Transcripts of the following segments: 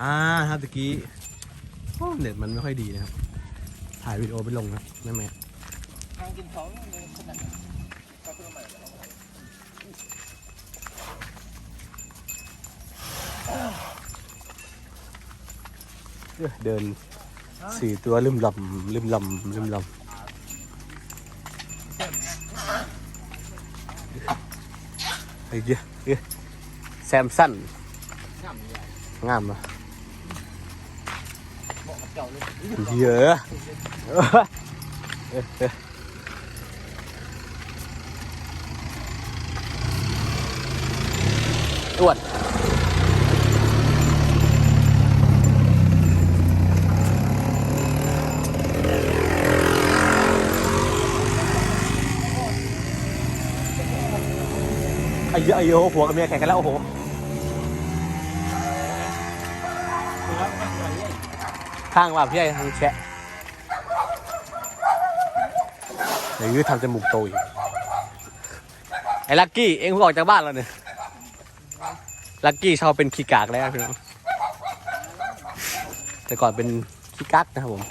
อ่าครับตะกี้เน็ตมันไม่ค่อยดีนะครับ ถ่ายวิดีโอไปลงนะแม่แม่ทางกินของเลยขนาดก็เพิ่มใหม่แล้วเดินสี่ตัวลืมลำลืมลำลืมลำไอ้เหี้ยอ้ยแซมสั้นงามอะเหมาะกับเจ้าเลย เยอะออเออเอออ้วนไอ้เหี้ยไอ้โหผัวกับเมียแข่งกันแล้วโอ้โห ข้างว่าพี่ไอ้ทางแชะเดี๋ยวยื้อทำจมูกโตอีกไอ้ลักกี้เองเพิ่งออกจากบ้านแล้วเนี่ยลักกี้ชอบเป็นขี้กากแล้วพี่น้องแต่ก่อนเป็นขี้กักนะครับผม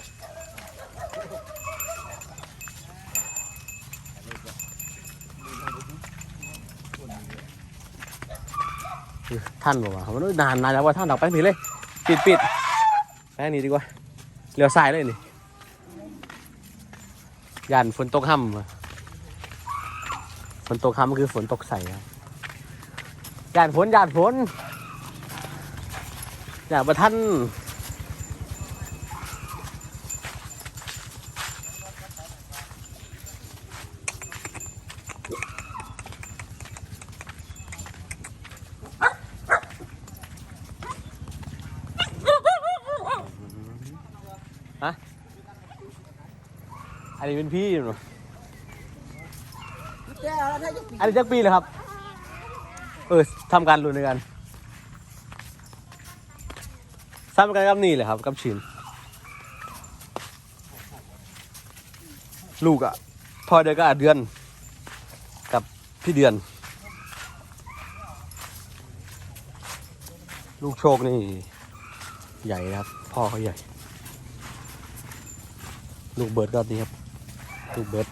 ท่านบอกว่าเขาไมันนานนานแล้วว่าท่านออกไปนี่เลย ปิดปิด ไปทางนี้ดีกว่าเลี้ยวซ้ายเลยนี่ยันฝนตกห่ำฝนตกห่ำคือฝนตกใส่ครับยานฝนยานฝนอยากประทัน อันนี้เป็นพี่เนอะแก้แล้วถ้าจะปิดอันนี้จักปีเลยครับ เออทำการรุ่นด้วยกันซ้ำกันกับนี่เลยครับกับชินลูกอะพ่อเดือนก็อาเดือน กับพี่เดือน ลูกโชคนี่ ใหญ่นะครับ พ่อเขาใหญ่ ลูกเบิร์ดก็นี่ครับ ลูกเบิร์ด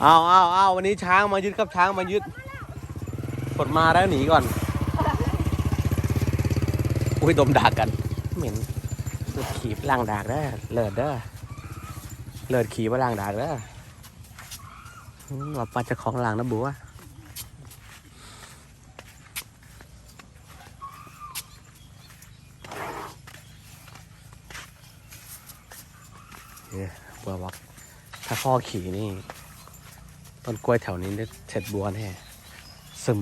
เอาเอาเอาวันนี้ช้างมายึดครับช้างมายึดกดมาแล้วหนีก่อน อุ้ยดมดากกัน เหม็นเลิศขี่ล่างดากเด้อเลิศเด้อเลิศขี่ว่าล่างดากเด้ออืมว่าปลาจะของล่างนะบัว นี่ยบัวบอก ถ้าพ่อขี่นี่ ต้นกล้วยแถวนี้เด็ดเสร็จบัวแน่ซึม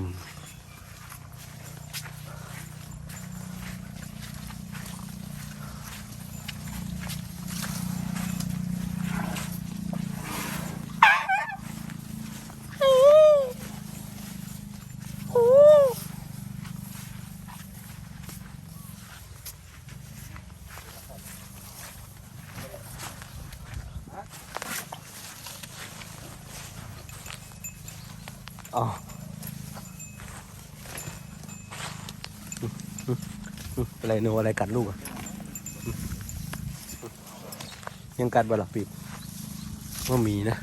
อ๋ออะไรหนูอะไรกัดลูกอะยังกัดบลักปีบว่ามีนะ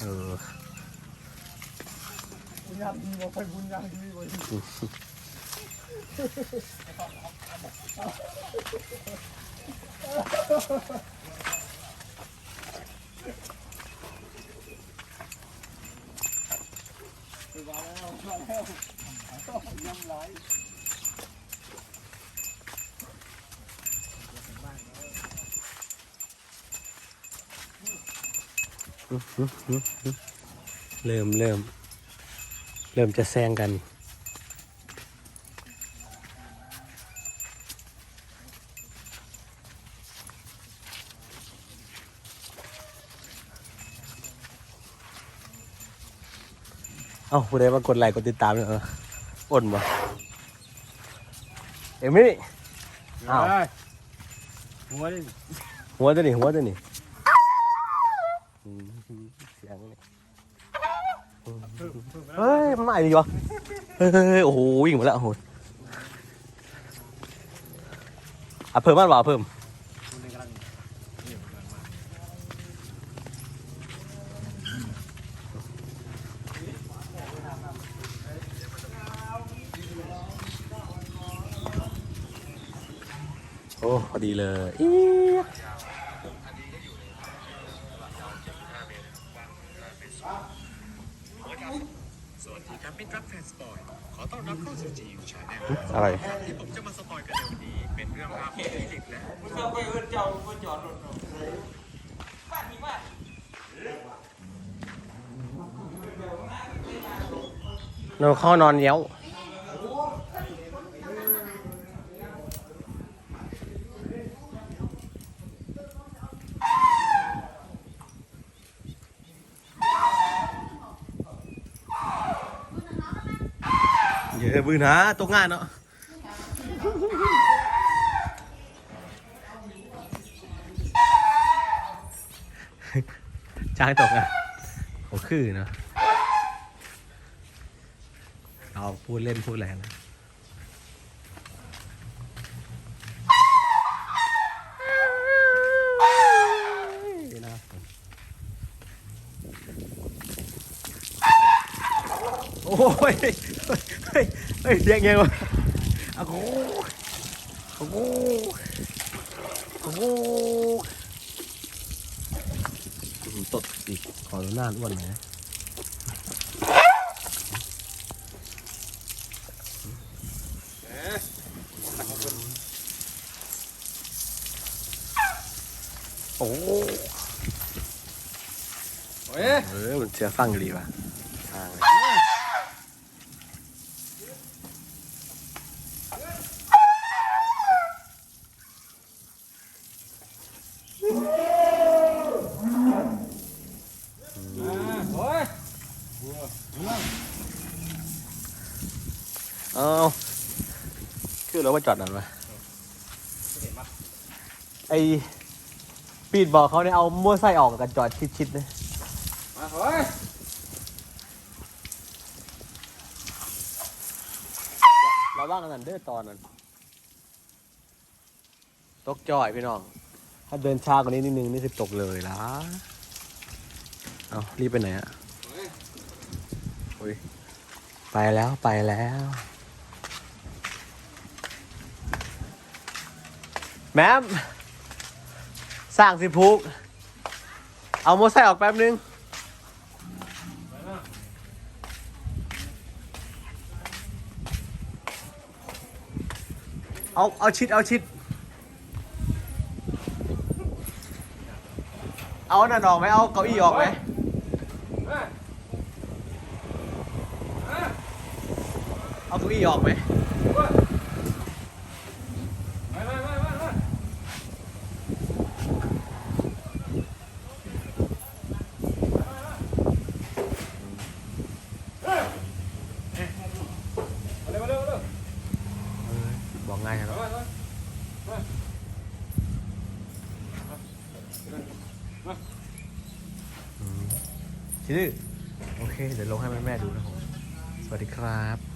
เออบุญยามดีบอกไปบุญยามดีบอก มาแล้วมาแล้วยำไหลเริ่มเริ่มเริ่มจะแซงกัน อ้าผู้ใดมากดไลค์กดติดตามเนี่ยเอออ่นบ่เอ็มมี่อ้าวหัวดิหัวตัวนี้หัวตัวนี้อืมเสียงนี่เฮ้ยมันมาอีกเหรอเฮ้ยเฮ้ยเฮ้ยโอ้โหวิ่งมาแล้วโอ้โหอะเพิ่มมันเปล่าเพิ่ม คุณกำลังนี่กำลังมา โอ้พอดีเลยอี๊ยสวัสดีครับมิตรรักแฟนสปอร์ตขอต้อนรับเข้าสู่จีชาแนลอะไรที่ผมจะมาสปอยกันในวันนี้เป็นเรื่องราวของฟิลิปและเราเข้านอนเย้า เยอะบืนหาตกงานเนาะจ้างตกอะโอ้คือเนาะเราพูดเล่นพูดอะไรนะโอ้ย ฮ้ยเฮ้ยเฮ้ยเสียงไงวะโอ้โหโอ้โหโอ้โหตดอีกขอดูหน้าอ้วนหน่อยนะโอ้เฮ้ยเออมันเชื่อฟังดีว่ะทางเอา คือเราว่าจอดนั่นวะไอปีดบอกเขาเนี่ยเอามั่วไส้ออกกันจอดชิดๆเลยมาเฮ้ยเราว่างกันนั่นเด้อตอนนั้นตกจ่อยพี่น้อง ถ้าเดินช้ากว่านี้นิดนึงนี่คือตกเลยละเอารีบไปไหนอะอุ้ยไปแล้วไปแล้ว แมมสร้างสิพุก เอาโมไซออกแป๊บนึง เอา เอาชิด เอาชิด เอานั่นออกไหมเอาเก้าอี้ออกไหมเอาเก้าอี้ออกไหม ไปไปไปไปไปเร็วเร็วเร็ว บอกง่ายครับชื่อโอเค เดี๋ยวลงให้แม่แม่ดูนะผมสวัสดีครับ